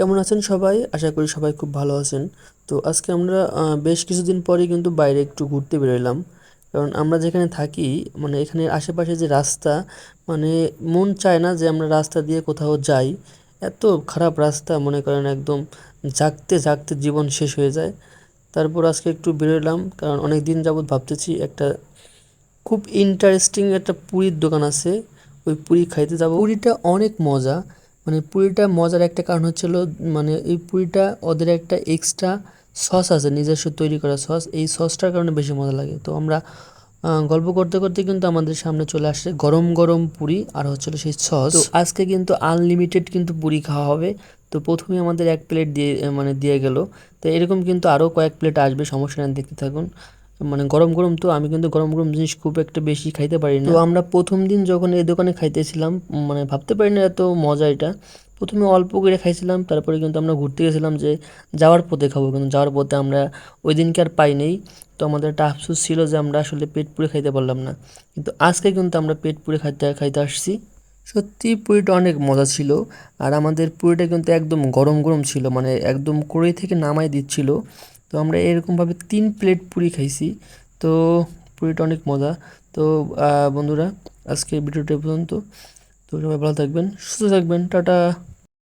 কেমন আছেন সবাই? আশা করি সবাই খুব ভালো আছেন। তো আজকে আমরা বেশ কিছুদিন পরেই কিন্তু বাইরে একটু ঘুরতে বেরোলাম। কারণ আমরা যেখানে থাকি মানে এখানে আশেপাশে যে রাস্তা মানে মন চায় না যে আমরা রাস্তা দিয়ে কোথাও যাই। এত খারাপ রাস্তা, মনে করেন একদম জাগতে জাগতে জীবন শেষ হয়ে যায়। তারপর আজকে একটু বেরোলাম, কারণ অনেক দিন যাবৎ ভাবতেছি একটা খুব ইন্টারেস্টিং একটা পুরীর দোকান আছে। ওই পুরি খাইতে যাব। পুরিটা অনেক মজা। মানে পুরিটা মজার একটা কারণ হচ্ছিল মানে এই পুরিটা ওদের একটা এক্সট্রা সস আছে, নিজস্ব তৈরি করা সস এই সসটার কারণে বেশি মজা লাগে। তো আমরা গল্প করতে করতে কিন্তু আমাদের সামনে চলে আসছে গরম গরম পুরি আর হচ্ছিল সেই সস তো আজকে কিন্তু আনলিমিটেড কিন্তু পুরি খাওয়া হবে। তো প্রথমে আমাদের এক প্লেট দিয়ে মানে দিয়ে গেল। তো এরকম কিন্তু আরও কয়েক প্লেট আসবে, সমস্যা দেখতে থাকুন। মানে গরম গরম তো আমি কিন্তু গরম গরম জিনিস খুব একটা বেশি খাইতে পারি না। তো আমরা প্রথম দিন যখন এই দোকানে খাইতেছিলাম মানে ভাবতে পারি না এত মজা এটা, প্রথমে অল্প করে খাইছিলাম, তারপরে কিন্তু আমরা ঘুরতে গেছিলাম যে যাওয়ার পথে খাব। কিন্তু যাওয়ার পথে আমরা ওই দিনকে আর পাই নেই। তো আমাদের একটা আফসোস ছিল যে আমরা আসলে পেট পুরে খাইতে পারলাম না। কিন্তু আজকে কিন্তু আমরা পেট পুরে খাইতে খাইতে আসছি। সত্যি পুরিটা অনেক মজা ছিল। আর আমাদের পুরিটা কিন্তু একদম গরম গরম ছিল মানে একদম কড়াই থেকে নামাই দিচ্ছিল। তো আমরা এরকমভাবে তিন প্লেট পুরি খাইছি। তো পুরিটা অনেক মজা। তো বন্ধুরা আজকে ভিডিওটা পর্যন্ত। তো সবাই ভালো থাকবেন, সুস্থ থাকবেন, টাটা।